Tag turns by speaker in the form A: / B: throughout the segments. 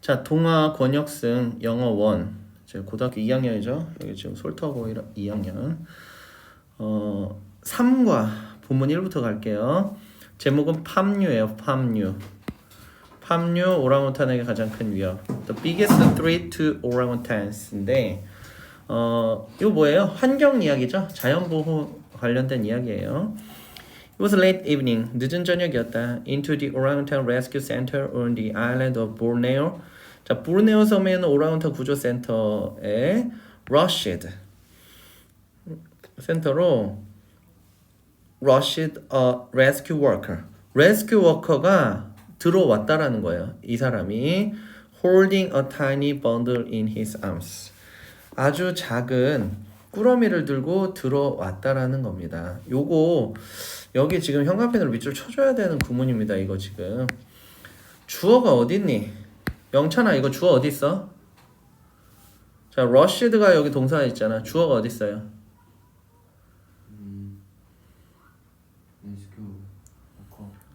A: 자, 동화 권혁승 영어 원. 제 고등학교 2학년이죠. 여기 지금 솔터고 2학년. 어, 3과 본문 1부터 갈게요. 제목은 팜유예요. 팜유. 팜유 오랑우탄에게 가장 큰 위협. The biggest threat to orangutans.인데 어, 이거 뭐예요? 환경 이야기죠. 자연 보호 관련된 이야기예요. It was late evening, 늦은 저녁이었다. Into the orangutan rescue center on the island of Borneo. 자, 보르네오 섬에 있는 오랑우탄 구조 센터에 rushed 센터로 rushed a rescue worker. rescue worker가 들어왔다라는 거예요. 이 사람이 holding a tiny bundle in his arms. 아주 작은 꾸러미를 들고 들어왔다라는 겁니다. 요거 여기 지금 형광펜으로 밑줄 쳐줘야 되는 구문입니다. 이거 지금 주어가 어딨니? 영찬아 이거 주어 어디 있어? 자, rushed가 여기 동사 있잖아. 주어가 어디 있어요?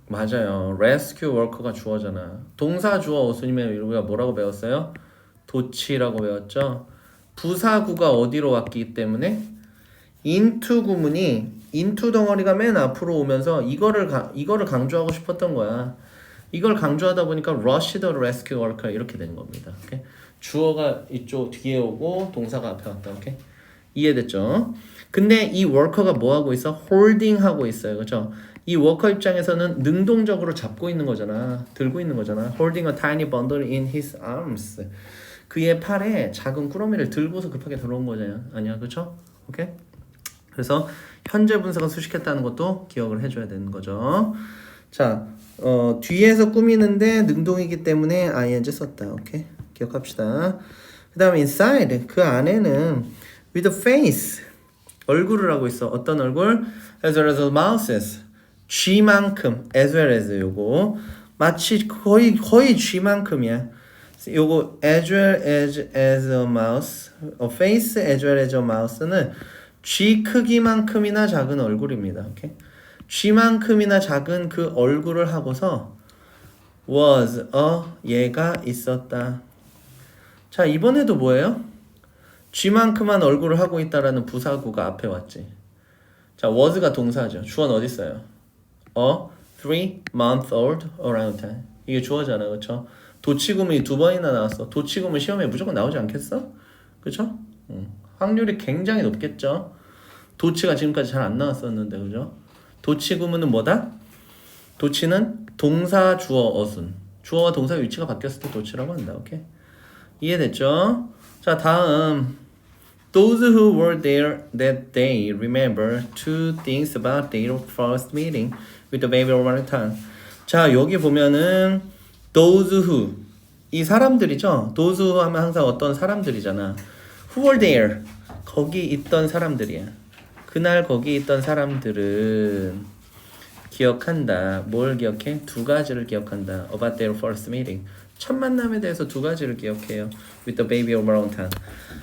A: 맞아요. rescue worker가 주어잖아. 동사 주어 어순이면 우리가 뭐라고 배웠어요? 도치라고 배웠죠. 부사구가 어디로 왔기 때문에 into 구문이 into 덩어리가 맨 앞으로 오면서 이거를 가, 이거를 강조하고 싶었던 거야. 이걸 강조하다 보니까 rush the rescue worker 이렇게 되는 겁니다. 오케이? 주어가 이쪽 뒤에 오고 동사가 앞에 왔다. 오케이? 이해됐죠? 근데 이 워커가 뭐 하고 있어? 홀딩 하고 있어요. 그죠? 이 워커 입장에서는 능동적으로 잡고 있는 거잖아. 들고 있는 거잖아. holding a tiny bundle in his arms. 그의 팔에 작은 꾸러미를 들고서 급하게 들어온 거잖아. 아니야. 그렇죠? 오케이? 그래서 현재 분사가 수식했다는 것도 기억을 해 줘야 되는 거죠. 자, 어, 뒤에서 꾸미는데 능동이기 때문에 ing 썼다. 오케이? 기억합시다. 그 다음에 inside 그 안에는 with a face 얼굴을 하고 있어. 어떤 얼굴? as well as the mouses 쥐만큼 as well as 요거 마치 거의 거의 쥐만큼이야. 요거 as well as as a mouse, a face as well as a mouse는 쥐 크기만큼이나 작은 얼굴입니다. 오케이? 쥐만큼이나 작은 그 얼굴을 하고서 was a 얘가 있었다. 자 이번에도 뭐예요? 쥐만큼한 얼굴을 하고 있다라는 부사구가 앞에 왔지. 자 was가 동사죠. 주어는 어디 있어요? a three month old orangutan. 이게 주어잖아, 그렇죠? 도치구문이 두 번이나 나왔어. 도치구문 시험에 무조건 나오지 않겠어? 그렇죠? 응. 확률이 굉장히 높겠죠. 도치가 지금까지 잘 안 나왔었는데, 그죠? 도치 구문은 뭐다? 도치는 동사, 주어, 어순. 주어와 동사 위치가 바뀌었을 때 도치라고 한다. 오케이? 이해됐죠? 자, 다음. Those who were there that day remember two things about their first meeting with the baby orangutan. 자, 여기 보면은 those who 이 사람들이죠. those who 하면 항상 어떤 사람들이잖아. Who were there? 거기 있던 사람들이야. 그날 거기 있던 사람들은 기억한다. 뭘 기억해? 두 가지를 기억한다. About their first meeting. 첫 만남에 대해서 두 가지를 기억해요. With the baby orangutan.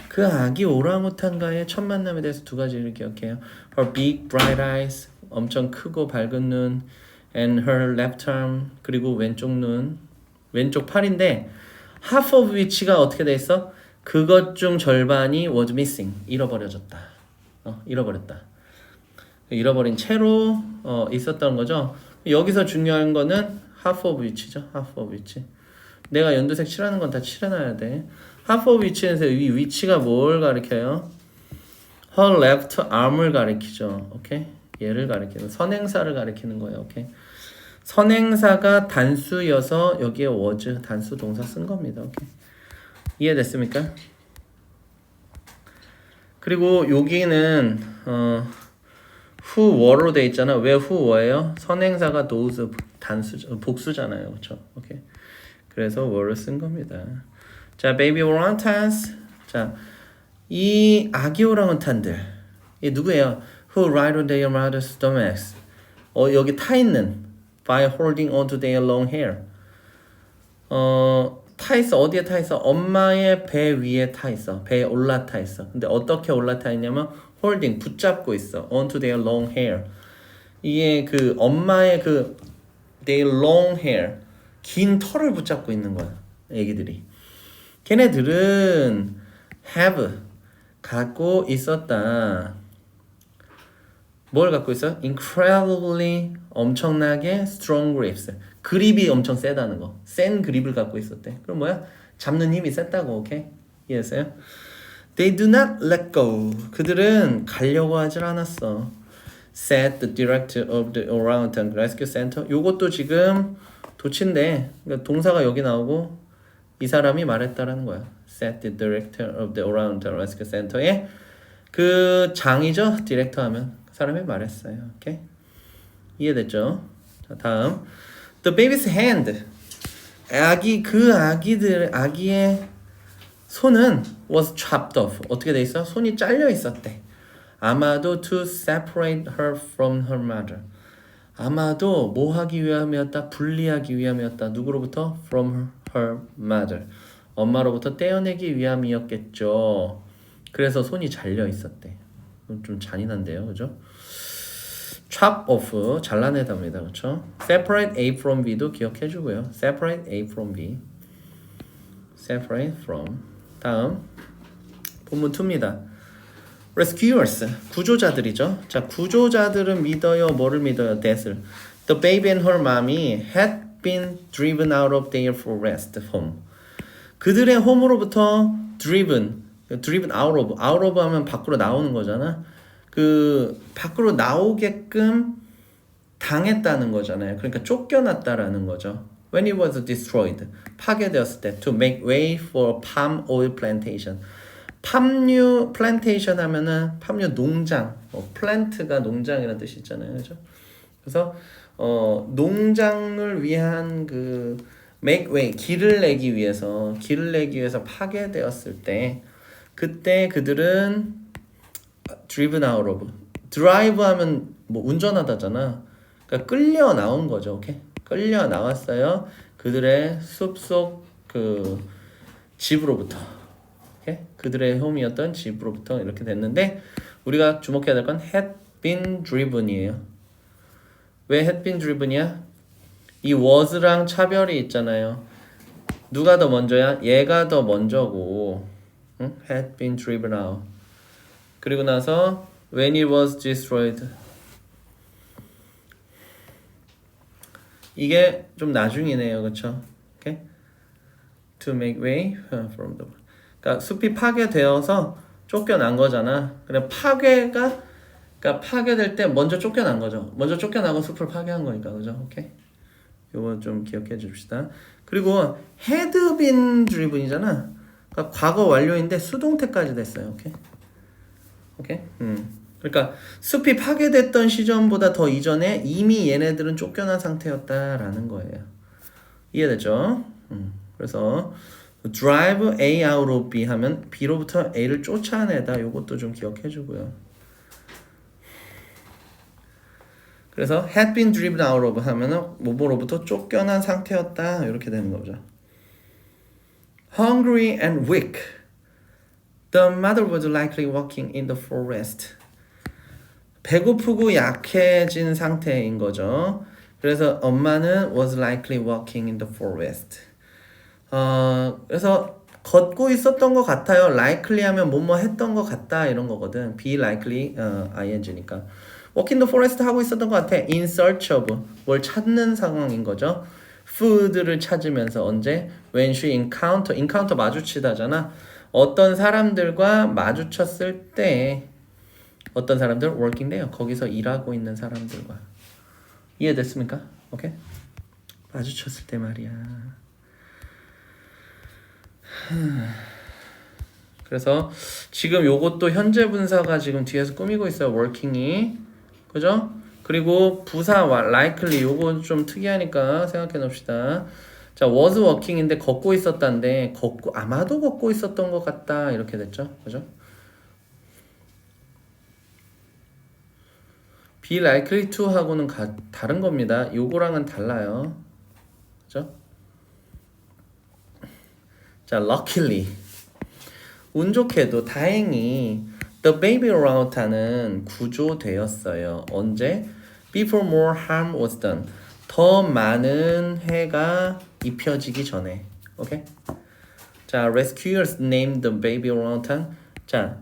A: 그 아기 오랑우탄과의 첫 만남에 대해서 두 가지를 기억해요. Her big bright eyes. 엄청 크고 밝은 눈. And her left arm. 그리고 왼쪽 눈. 왼쪽 팔인데 half of which가 어떻게 돼 있어? 그것 중 절반이 was missing. 잃어버려졌다. 어, 잃어버렸다. 잃어버린 채로 어, 있었던 거죠. 여기서 중요한 거는 half of which죠. half of which. 내가 연두색 칠하는 건 다 칠해놔야 돼. half of which에서 이 위치가 뭘 가리켜요? her left arm을 가리키죠. 오케이? 얘를 가리키는 선행사를 가리키는 거예요. 오케이? 선행사가 단수여서 여기에 was 단수 동사 쓴 겁니다. 오케이? 이해됐습니까? 그리고 여기는 어 who were로 돼 있잖아. 왜 who were예요? 선행사가 those 단수 복수잖아요. 그렇죠? 오케이. 그래서 were를 쓴 겁니다. 자, baby orangutans. 자, 이 아기 오랑우탄들. 이 누구예요? Who ride on their mother's stomachs. 어, 여기 타 있는 by holding on to their long hair. 어, 타 있어. 어디에 타 있어? 엄마의 배 위에 타 있어. 배에 올라타 있어. 근데 어떻게 올라타 있냐면 holding 붙잡고 있어. onto their long hair. 이게 그 엄마의 그 their long hair 긴 털을 붙잡고 있는 거야. 애기들이. 걔네들은 have 갖고 있었다. 뭘 갖고 있어? incredibly 엄청나게 strong grips. 그립이 엄청 세다는 거. 센 그립을 갖고 있었대. 그럼 뭐야? 잡는 힘이 셌다고. 오케이? 이해했어요? They do not let go. 그들은 가려고 하질 않았어. Said the director of the Orangutan Rescue Center. 요것도 지금 도치인데 그러니까 동사가 여기 나오고 이 사람이 말했다라는 거야. Said the director of the Orangutan Rescue Center의 그 장이죠. 디렉터 하면 그 사람이 말했어요. 오케이? 이해됐죠? 자, 다음. The baby's hand. 아기 그 아기들 아기의 손은 was chopped off. 어떻게 돼 있어? 손이 잘려 있었대. 아마도 to separate her from her mother. 아마도 뭐 하기 위함이었다? 분리하기 위함이었다. 누구로부터? From her mother. 엄마로부터 떼어내기 위함이었겠죠. 그래서 손이 잘려 있었대. 좀 잔인한데요, 그죠? Chop off 잘라내답니다, 그렇죠? separate A from B도 기억해 주고요. separate A from B. separate from 다음 본문 2입니다. rescuers 구조자들이죠. 자 구조자들은 믿어요. 뭐를 믿어요? that을. The baby and her mommy had been driven out of their forest home. 그들의 홈으로부터 driven, driven out of, out of 하면 밖으로 나오는 거잖아. 그 밖으로 나오게끔 당했다는 거잖아요. 그러니까 쫓겨났다라는 거죠. When it was destroyed, 파괴되었을 때, to make way for palm oil plantation. 팜유 플랜테이션 하면은 팜유 농장, 뭐 플랜트가 농장이라는 뜻이 있잖아요, 그죠? 그래서 어 농장을 위한 그 make way 길을 내기 위해서 길을 내기 위해서 파괴되었을 때 그때 그들은 driven out of drive 하면 뭐 운전하다잖아. 그러니까 끌려 나온 거죠, 오케이? 끌려 나왔어요. 그들의 숲속 그 집으로부터. 오케이? 그들의 홈이었던 집으로부터 이렇게 됐는데 우리가 주목해야 될 건 had been driven이에요. 왜 had been driven이야? 이 was랑 차별이 있잖아요. 누가 더 먼저야? 얘가 더 먼저고 응? had been driven out. 그리고 나서 when it was destroyed 이게 좀 나중이네요, 그렇죠? 오케이? To make way from the 그러니까 숲이 파괴되어서 쫓겨난 거잖아. 그래 파괴가 그러니까 파괴될 때 먼저 쫓겨난 거죠. 먼저 쫓겨나고 숲을 파괴한 거니까 그죠? 오케이. 요거 좀 기억해 줍시다. 그리고 been driven이잖아. 그러니까 과거 완료인데 수동태까지 됐어요. 오케이. 오케이. 음. 그러니까 숲이 파괴됐던 시점보다 더 이전에 이미 얘네들은 쫓겨난 상태였다라는 거예요. 이해됐죠? 음. 그래서 drive A out of B 하면 B로부터 A를 쫓아내다. 요것도 좀 기억해 주고요. 그래서 had been driven out of 하면은 뭐뭐로부터 쫓겨난 상태였다. 이렇게 되는 거죠. hungry and weak. The mother was likely walking in the forest. 배고프고 약해진 상태인 거죠. 그래서 엄마는 was likely walking in the forest. 어, 그래서 걷고 있었던 것 같아요. likely 하면 뭐뭐 했던 것 같다 이런 거거든. be likely 어, ing니까. walk in the forest 하고 있었던 것 같아. in search of 뭘 찾는 상황인 거죠. food를 찾으면서 언제 when she encounter encounter 마주치다잖아. 어떤 사람들과 마주쳤을 때 어떤 사람들 working 돼요. 거기서 일하고 있는 사람들과 이해됐습니까? 오케이. 마주쳤을 때 말이야. 그래서 지금 요것도 현재 분사가 지금 뒤에서 꾸미고 있어요. working이. 그죠? 그리고 부사 likely 요거 좀 특이하니까 생각해 봅시다. 자, was working인데 걷고 있었다인데 걷고 아마도 걷고 있었던 것 같다. 이렇게 됐죠. 그죠? be likely to 하고는 가, 다른 겁니다. 요거랑은 달라요. 그죠? 자, luckily. 운 좋게도 다행히 the baby orangutan은 구조되었어요. 언제? Before more harm was done. 더 많은 해가 입혀지기 전에. 오케이? 자, rescuers named the baby orangutan. 자,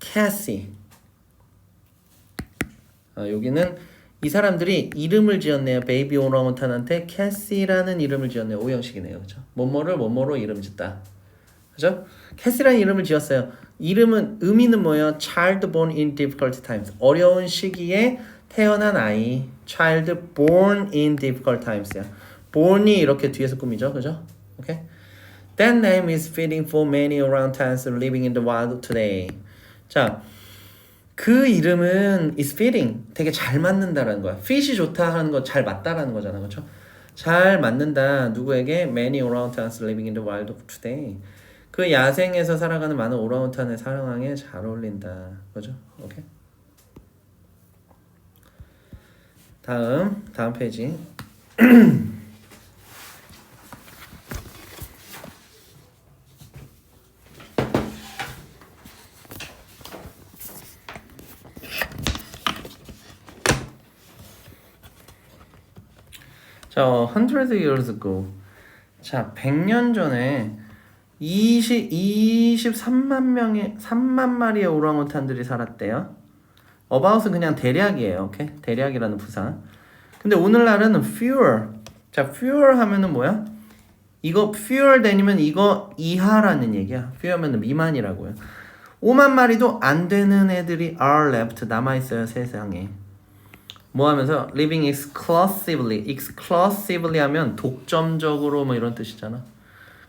A: Cassie. 아, 여기는 이 사람들이 이름을 지었네요. 베이비 오랑우탄한테 캐시라는 이름을 지었네요. 오형식이네요. 그죠? 뭐뭐를 뭐뭐로 이름 짓다. 그죠? 캐시라는 이름을 지었어요. 이름은 의미는 뭐예요? Child born in difficult times. 어려운 시기에 태어난 아이. Child born in difficult times야. Born이 이렇게 뒤에서 꾸미죠. 그죠? 오케이? That name is fitting for many orangutans living in the wild today. 자, 그 이름은 is fitting 되게 잘 맞는다라는 거야. fit이 좋다 하는 거 잘 맞다라는 거잖아, 그렇죠? 잘 맞는다 누구에게 many orangutans living in the wild today. 그 야생에서 살아가는 많은 오랑우탄의 사랑에 잘 어울린다, 그죠? 오케이. 다음 다음 페이지. 자, hundred years ago. 자, 100년 전에 20 23만 명의 3만 마리의 오랑우탄들이 살았대요. about은 그냥 대략이에요. 오케이? 대략이라는 부사. 근데 오늘날은 fewer. 자, fewer 하면은 뭐야? 이거 fewer 되면 이거 이하라는 얘기야. fewer면 미만이라고요. 5만 마리도 안 되는 애들이 are left 남아 있어요, 세상에. 뭐 하면서 living exclusively exclusively 하면 독점적으로 뭐 이런 뜻이잖아.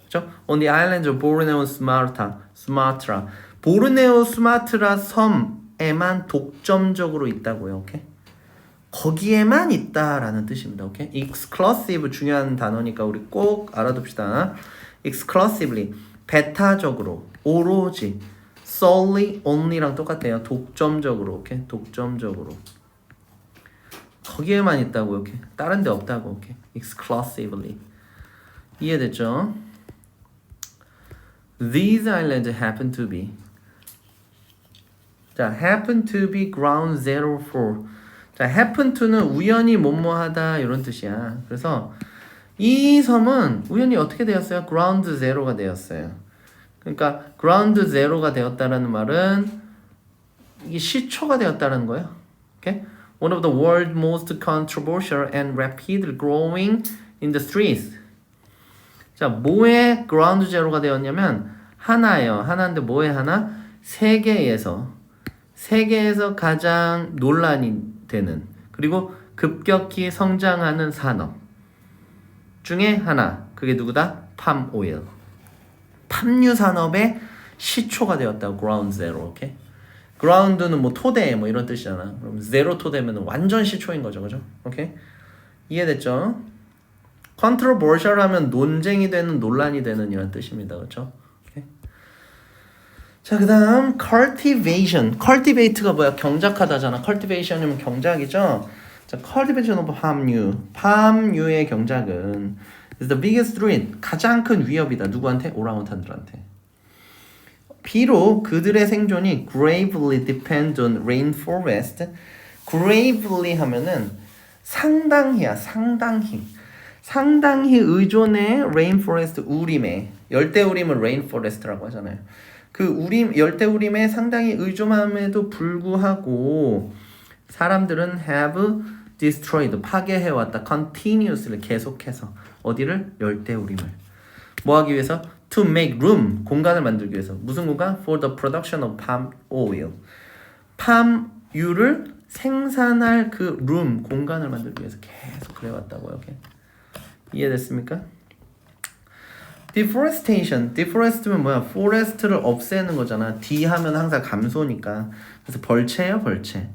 A: 그죠? On the islands of Borneo, Sumatra, Sumatra. 보르네오 수마트라 섬에만 독점적으로 있다고요. 오케이? 거기에만 있다라는 뜻입니다. 오케이? exclusive 중요한 단어니까 우리 꼭 알아둡시다. exclusively 배타적으로 오로지 solely only랑 똑같아요. 독점적으로. 오케이? 독점적으로. 거기에만 있다고 이렇게 다른 데 없다고 이렇게 exclusively 이해됐죠? These islands happen to be 자 happen to be ground zero for 자 happen to는 우연히 뭐뭐하다 이런 뜻이야 그래서 이 섬은 우연히 어떻게 되었어요? ground zero가 되었어요 그러니까 ground zero가 되었다라는 말은 이게 시초가 되었다는 거예요 오케이? One of the world's most controversial and rapidly growing industries. 자, 뭐에 ground zero가 되었냐면 하나예요. 하나인데 뭐에 하나? 세계에서 세계에서 가장 논란이 되는 그리고 급격히 성장하는 산업 중에 하나. 그게 누구다? 팜 오일. 팜유 산업의 시초가 되었다. ground zero. 오케이? 그라운드는 뭐 토대 뭐 이런 뜻이잖아. 그럼 제로 토대면 완전 시초인 거죠, 그죠? 오케이 이해됐죠? 컨트로버셜 하면 논쟁이 되는 논란이 되는 이런 뜻입니다, 그렇죠? 자, 그 다음 cultivation. cultivate가 뭐야? 경작하다잖아. cultivation이면 경작이죠. 자, cultivation of palm유. palm유의 경작은 is the biggest threat. 가장 큰 위협이다. 누구한테? 오랑우탄들한테. 비록 그들의 생존이 gravely depend on rainforest. gravely 하면은 상당히야, 상당히. 상당히 의존해 rainforest 우림에. 열대 우림은 rainforest라고 하잖아요. 그 우림 열대 우림에 상당히 의존함에도 불구하고 사람들은 have destroyed 파괴해 왔다. continuously 계속해서 어디를 열대 우림을 뭐 하기 위해서 to make room 공간을 만들기 위해서 무슨 공간? for the production of palm oil 팜유를 생산할 그 room 공간을 만들기 위해서 계속 그래 왔다고요. 오케이. 이해됐습니까? deforestation, deforest면 뭐야? forest를 없애는 거잖아. D 하면 항상 감소니까. 그래서 벌채예요, 벌채.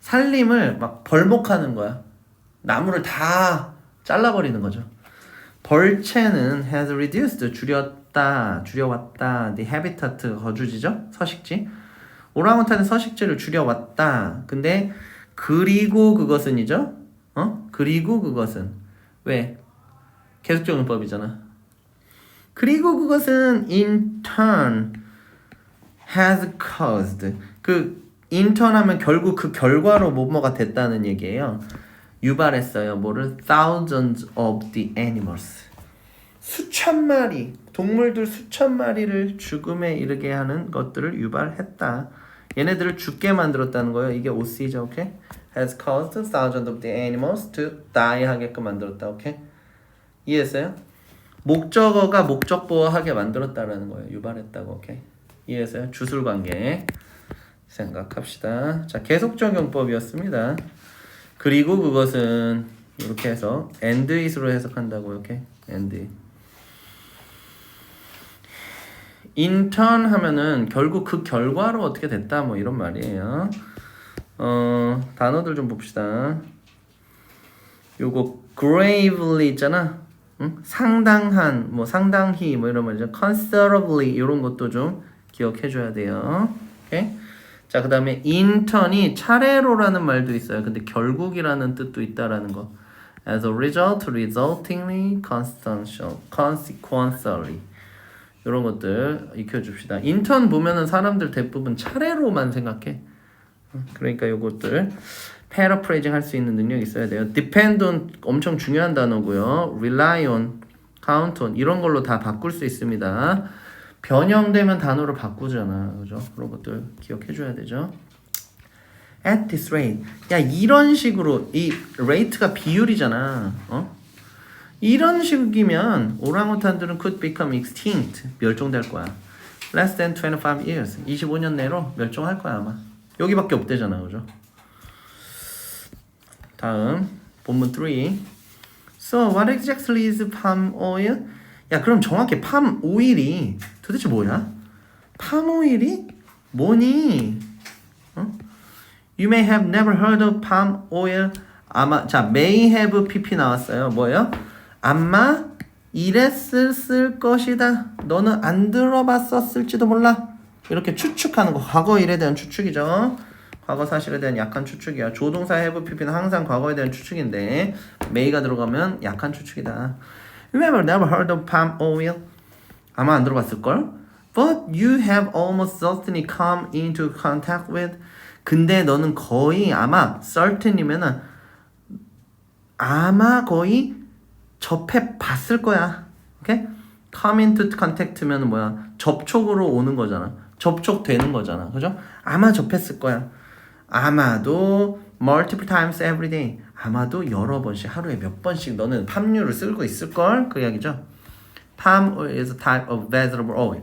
A: 산림을 막 벌목하는 거야. 나무를 다 잘라버리는 거죠. 벌채는 has reduced 줄였 다, 줄여왔다. the habitat 거주지죠, 서식지. 오랑우탄의 서식지를 줄여왔다. 근데 그리고 그것은이죠. 어? 그리고 그것은 왜? 계속적 용법이잖아. 그리고 그것은 in turn has caused 그 in turn 하면 결국 그 결과로 뭐뭐가 됐다는 얘기예요. 유발했어요. 뭐를 thousands of the animals 수천 마리 동물들 수천 마리를 죽음에 이르게 하는 것들을 유발했다. 얘네들을 죽게 만들었다는 거예요. 이게 OC죠, 오케이? Has caused thousands of the animals to die 하게끔 만들었다, 오케이? 이해했어요? 목적어가 목적보호하게 만들었다라는 거예요. 유발했다고, 오케이? 이해했어요? 주술 관계 생각합시다. 자, 계속 적용법이었습니다. 그리고 그것은 이렇게 해서 and it으로 해석한다고 이렇게 and it. 인턴 하면은 결국 그 결과로 어떻게 됐다 뭐 이런 말이에요. 어 단어들 좀 봅시다. 요거 gravely 있잖아. 응? 상당한 뭐 상당히 뭐 이런 말이죠. considerably 이런 것도 좀 기억해 줘야 돼요. 오케이? 자, 그다음에 intern이 차례로라는 말도 있어요. 근데 결국이라는 뜻도 있다라는 거. as a result, resultingly, consequential, consequentially. 이런 것들 익혀줍시다. 인턴 보면은 사람들 대부분 차례로만 생각해. 그러니까 요것들 paraphrasing 할수 있는 능력이 있어야 돼요. depend on 엄청 중요한 단어고요. rely on, count on 이런 걸로 다 바꿀 수 있습니다. 변형되면 단어로 바꾸잖아. 그죠? 그런 것들 기억해 줘야 되죠. at this rate. 야, 이런 식으로 이 rate가 비율이잖아. 어? 이런 식이면 오랑우탄들은 could become extinct. 멸종될 거야. less than 25 years. 25년 내로 멸종할 거야, 아마. 여기밖에 없대잖아. 그죠? 다음 본문 3. So what exactly is palm oil? 야, 그럼 정확히 팜 오일이 도대체 뭐야? 팜 오일이 뭐니? 어? You may have never heard of palm oil. 아마 자 may have pp 나왔어요. 뭐예요? 아마 이랬을 쓸 것이다. 너는 안 들어봤었을지도 몰라. 이렇게 추측하는 거 과거 일에 대한 추측이죠. 과거 사실에 대한 약한 추측이야. 조동사 have pp는 항상 과거에 대한 추측인데 may가 들어가면 약한 추측이다. Have never heard of palm oil? 아마 안 들어봤을 걸. But you have almost certainly come into contact with. 근데 너는 거의 아마 certain이면은 아마 거의 접해 봤을 거야. 오케이? come into contact면 뭐야? 접촉으로 오는 거잖아. 접촉되는 거잖아. 그죠? 아마 접했을 거야. 아마도 multiple times every day. 아마도 여러 번씩 하루에 몇 번씩 너는 팜유를 쓰고 있을 걸. 그 이야기죠. palm is a type of vegetable oil.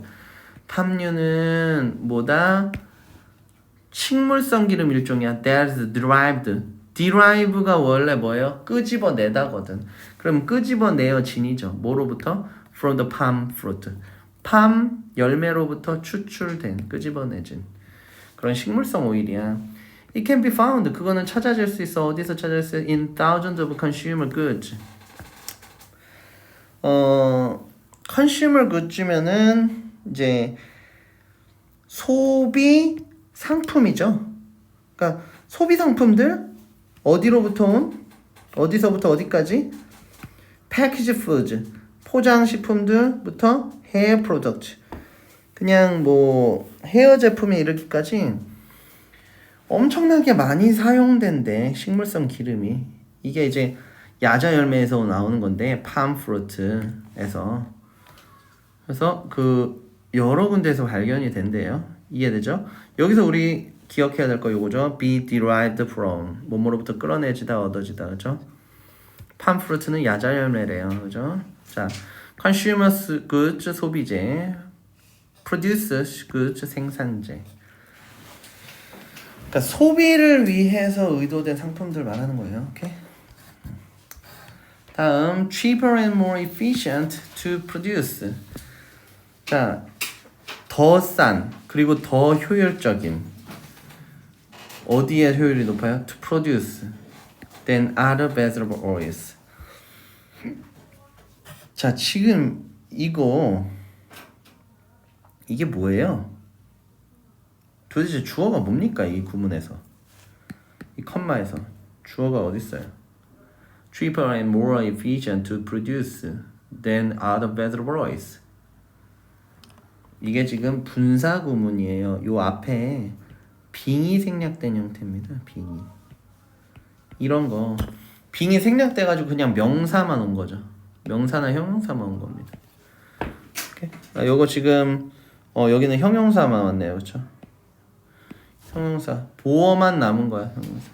A: 팜유는 뭐다? 식물성 기름 일종이야. That is derived. Derive가 원래 뭐예요? 끄집어내다거든. 그럼 끄집어내어진이죠. 뭐로부터? From the palm fruit. 팜 열매로부터 추출된 끄집어내진 그런 식물성 오일이야. It can be found. 그거는 찾아질 수 있어. 어디서 찾을 수 있어? In thousands of consumer goods. 어, consumer goods면은 이제 소비 상품이죠. 그러니까 소비 상품들 어디로부터 온? 어디서부터 어디까지? 패키지 푸드 포장 식품들부터 헤어 프로덕트 그냥 뭐 헤어 제품에 이르기까지 엄청나게 많이 사용된대 식물성 기름이 이게 이제 야자 열매에서 나오는 건데 팜 프루트에서 그래서 그 여러 군데에서 발견이 된대요 이해되죠? 여기서 우리 기억해야 될거 요거죠 be derived from 몸으로부터 끌어내지다 얻어지다 그죠? 팜 프루트는 야자 열매래요 그죠? 자 consumer goods 소비재 produce goods 생산재 그러니까 소비를 위해서 의도된 상품들 말하는 거예요. 오케이. 다음 cheaper and more efficient to produce. 자, 더 싼 그리고 더 효율적인 어디에 효율이 높아요? To produce than other vegetable oils. 자, 지금 이거 이게 뭐예요? 도대체 주어가 뭡니까 이 구문에서 이 컴마에서 주어가 어디 있어요? Cheaper and more efficient to produce than other vegetable oils. 이게 지금 분사 구문이에요. 요 앞에 빙이 생략된 형태입니다. 빙이 이런 거 빙이 생략돼 가지고 그냥 명사만 온 거죠. 명사나 형용사만 온 겁니다. 오케이? 아, 요거 지금 어 여기는 형용사만 왔네요, 그렇죠? 형용사 보어만 남은 거야, 형용사.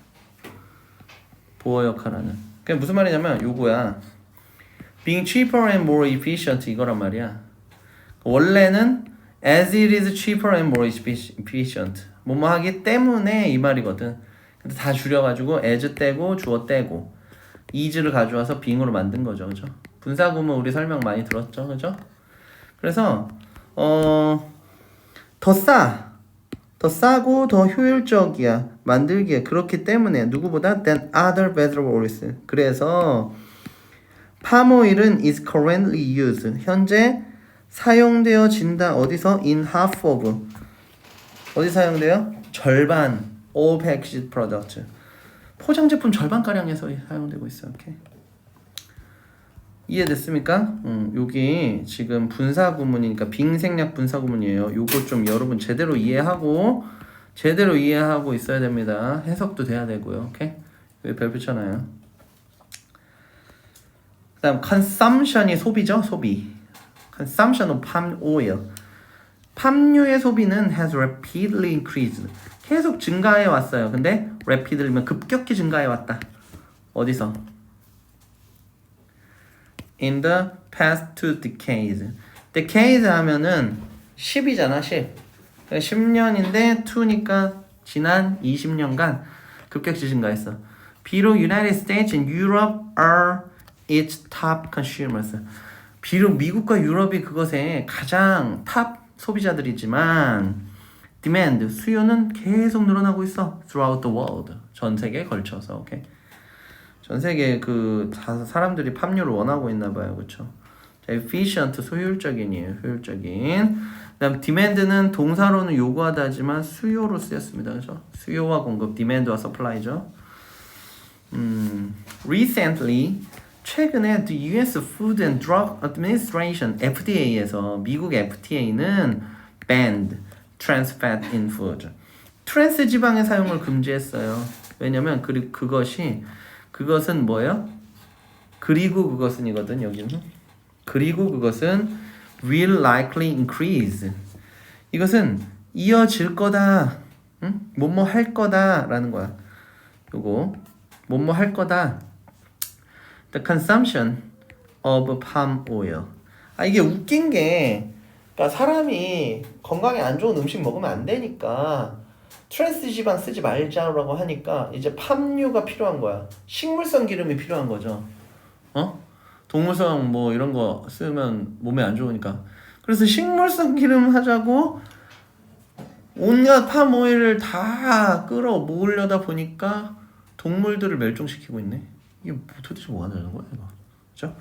A: 보어 역할하는. 그게 무슨 말이냐면 요거야. Being cheaper and more efficient 이거란 말이야. 원래는 as it is cheaper and more efficient 뭐뭐 하기 때문에 이 말이거든. 근데 다 줄여가지고 as 떼고 주어 떼고 is를 가져와서 being으로 만든 거죠, 그죠? 분사구문 우리 설명 많이 들었죠, 그죠? 그래서 어 더 싸, 더 싸고 더 효율적이야. 만들기에. 그렇기 때문에 누구보다 than other vegetables. 그래서 파모일은 is currently used. 현재 사용되어진다. 어디서? in half of 어디 사용돼요? 절반 all packaged product 포장 제품 절반 가량에서 사용되고 있어요. 오케이. 이해됐습니까? 음, 여기 지금 분사 구문이니까 빙생략 분사 구문이에요. 요거 좀 여러분 제대로 이해하고 제대로 이해하고 있어야 됩니다. 해석도 돼야 되고요. 오케이? 여기 별 붙여놔요. 그다음 consumption이 소비죠, 소비. consumption of palm oil. 팜유의 소비는 has rapidly increased. 계속 증가해 왔어요. 근데 rapidly면 급격히 증가해 왔다. 어디서? In the past two decades. decades 하면은 10이잖아, 10. 10년인데 2니까 지난 20년간 급격히 증가했어. 비록 United States and Europe are its top consumers. 비록 미국과 유럽이 그것의 가장 탑 소비자들이지만 demand 수요는 계속 늘어나고 있어 throughout the world. 전 세계에 걸쳐서 오케이 전 세계 그다 사람들이 팜유를 원하고 있나 봐요. 그렇죠 자, efficient 소율적인이에요. 효율적인. 그다음 demand는 동사로는 요구하다 하지만 수요로 쓰였습니다. 그렇죠 수요와 공급 demand와 supply죠? 음 recently 최근에 the US Food and Drug Administration FDA에서 미국 FDA는 banned trans fat in food. 트랜스 지방의 사용을 금지했어요. 왜냐면 그 그것이 그것은 뭐예요? 그리고 그것은이거든 여기는. 그리고 그것은 will likely increase. 이것은 이어질 거다. 응? 뭐뭐 할 거다라는 거야. 요거 뭐뭐 할 거다. The consumption of palm oil. 아 이게 웃긴 게 그러니까 사람이 건강에 안 좋은 음식 먹으면 안 되니까 트랜스 지방 쓰지 말자라고 하니까 이제 팜유가 필요한 거야. 식물성 기름이 필요한 거죠. 어? 동물성 뭐 이런 거 쓰면 몸에 안 좋으니까. 그래서 식물성 기름 하자고 온갖 팜 오일을 다 끌어 모으려다 보니까 동물들을 멸종시키고 있네. 이게 뭐 도대체 뭐 하는 거야 이거? 그죠?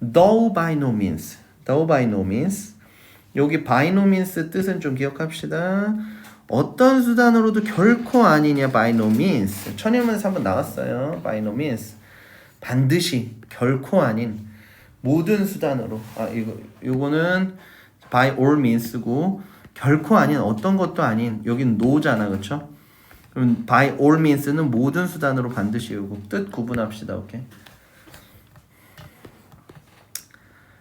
A: Though by no means, though by no means. 여기 by no means 뜻은 좀 기억합시다. 어떤 수단으로도 결코 아니냐 by no means. 천일문에서 한번 나왔어요. by no means. 반드시 결코 아닌 모든 수단으로. 아 이거 요거는 by all means고 결코 아닌 어떤 것도 아닌 여긴 no잖아. 그렇죠? 그럼 by all means는 모든 수단으로 반드시 요거 뜻 구분합시다. 오케이.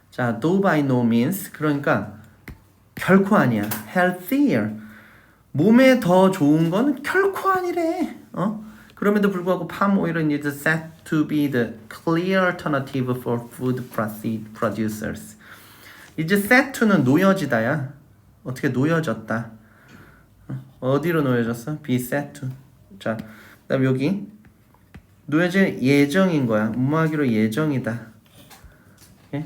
A: 자, though by no means 그러니까 결코 아니야. healthier. 몸에 더 좋은 건 결코 아니래. 어? 그럼에도 불구하고 palm oil은 is said to be the clear alternative for food producers. 이제 set to는 놓여지다야. 어떻게 놓여졌다. 어디로 놓여졌어? be set to. 자, 그다음 여기 놓여질 예정인 거야. 무하기로 예정이다. 오케이?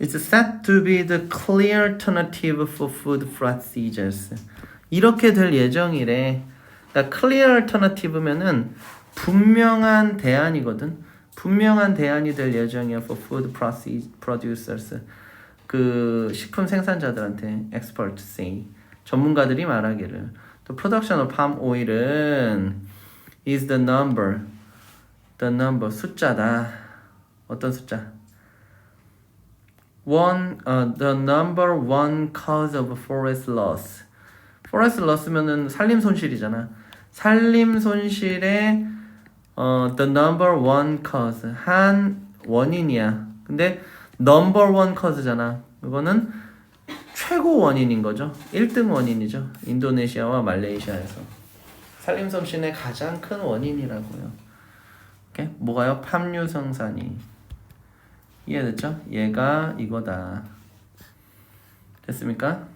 A: It's said to be the clear alternative for food procedures. 이렇게 될 예정이래. 그러니까 clear alternative면은 분명한 대안이거든. 분명한 대안이 될 예정이야 for food producers. 그 식품 생산자들한테 experts say 전문가들이 말하기를 the production of palm oil은 is the number the number 숫자다. 어떤 숫자? one uh, the number one cause of forest loss. forest loss면은 산림 손실이잖아. 산림 손실의 어, the number one cause 한 원인이야. 근데 number one cause잖아. 이거는 최고 원인인 거죠. 1등 원인이죠. 인도네시아와 말레이시아에서 산림섬신의 가장 큰 원인이라고요. 오케이? 뭐가요? 팜유 생산이 이해됐죠? 얘가 이거다. 됐습니까?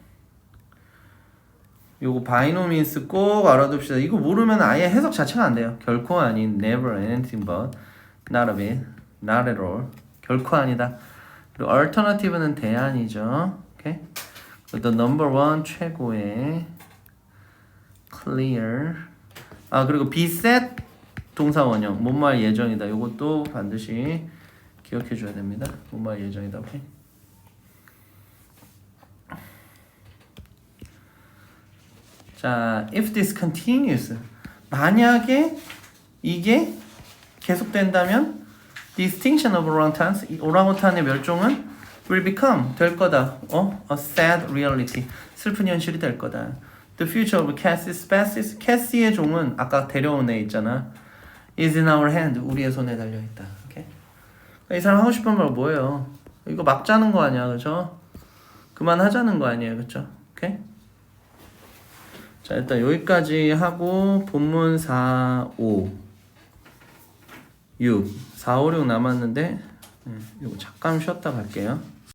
A: 요거 바이노민스 꼭 알아둡시다. 이거 모르면 아예 해석 자체가 안 돼요. 결코 아닌 never anything but not a bit, not at all. 결코 아니다. 그리고 alternative는 대안이죠. 오케이? the number one 최고의 clear. 아 그리고 be set 동사 원형 뭔말 예정이다. 요것도 반드시 기억해 줘야 됩니다. 뭔말 예정이다. 오케이? 자, if this continues 만약에 이게 계속된다면 the extinction of orangutans 이 오랑우탄의 멸종은 will become 될 거다. 어? a sad reality 슬픈 현실이 될 거다. The future of Cassie's species 캐시의 종은 아까 데려온 애 있잖아. is in our hand 우리의 손에 달려 있다. 오케이? 이 사람 하고 싶은 말 뭐예요? 이거 막 짜는 거 아니야, 그죠? 그만하자는 거 아니에요, 그죠? 오케이? 자 일단 여기까지 하고 본문 4, 5, 6, 4, 5, 6 남았는데 음, 이거 잠깐 쉬었다 갈게요.